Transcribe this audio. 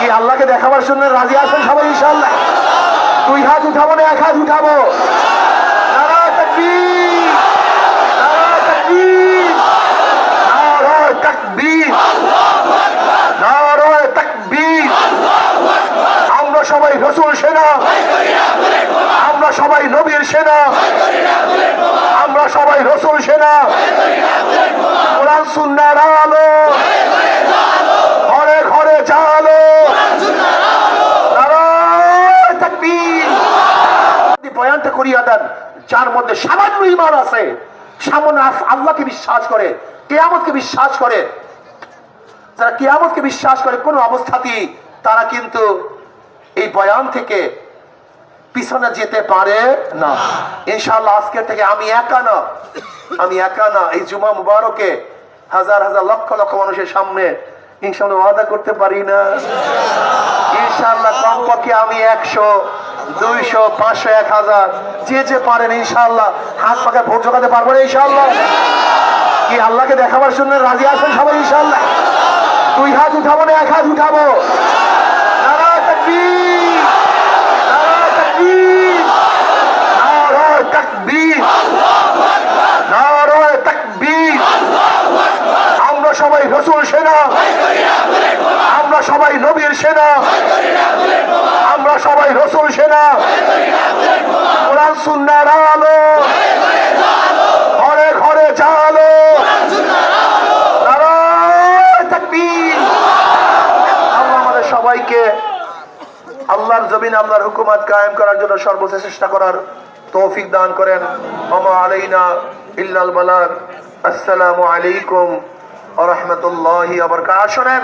কি আল্লাহকে দেখাবার জন্য রাজি আছেন সবাই ইনশাআল্লাহ? দুই হাত উঠাবো না, এক হাত উঠাবো। আমরা সবাই রসুল সেনা, আমরা সবাই নবীর সেনা, আমরা সবাই রসুল সেনা আলো ঘরে ঘরে জালো নারায় তাকবীর আপনি বয়ানটা করিয়া দেন যার মধ্যে সামান্য ইমান আছে, সামান্য আল্লাহকে বিশ্বাস করে, কেয়ামতকে বিশ্বাস করে। যারা কেয়ামতকে বিশ্বাস করে, কোনো অবস্থাতেই তারা কিন্তু এই বয়ান থেকে পিছনে যেতে পারে না। ইনশাআল্লাহ আজকের থেকে আমি একা না। আমি একা না। এই জুমা মুবারকে হাজার হাজার লক্ষ লক্ষ মানুষের সামনে ইনশাআল্লাহ ওয়াদা করতে পারি না। ইনশাল্লাহ কমপক্ষে আমি একশো, দুইশো, পাঁচশো, এক হাজার, যে যে পারেন ইনশাল্লাহ হাত পাখায় ভোট জোগাতে পারব না ইনশাল্লাহ কি আল্লাহকে দেখাবার জন্য রাজি আছেন সবাই ইনশাল্লাহ দুই হাত উঠাবো না, এক হাত উঠাবো। সবাই রসুল সেনা। আমরা সবাই নবীর সেনা। আমরা সবাই রসুল সেনা। কোরআন সুন্নার আলো। ঘরে ঘরে আমাদের সবাইকে আল্লাহর জমিন আল্লাহর হুকুমত কায়েম করার জন্য সর্বোচ্চ চেষ্টা করার তৌফিক দান করেন। আসসালামু আলাইকুম। রাহমাতুল্লাহি আবার কা শোনেন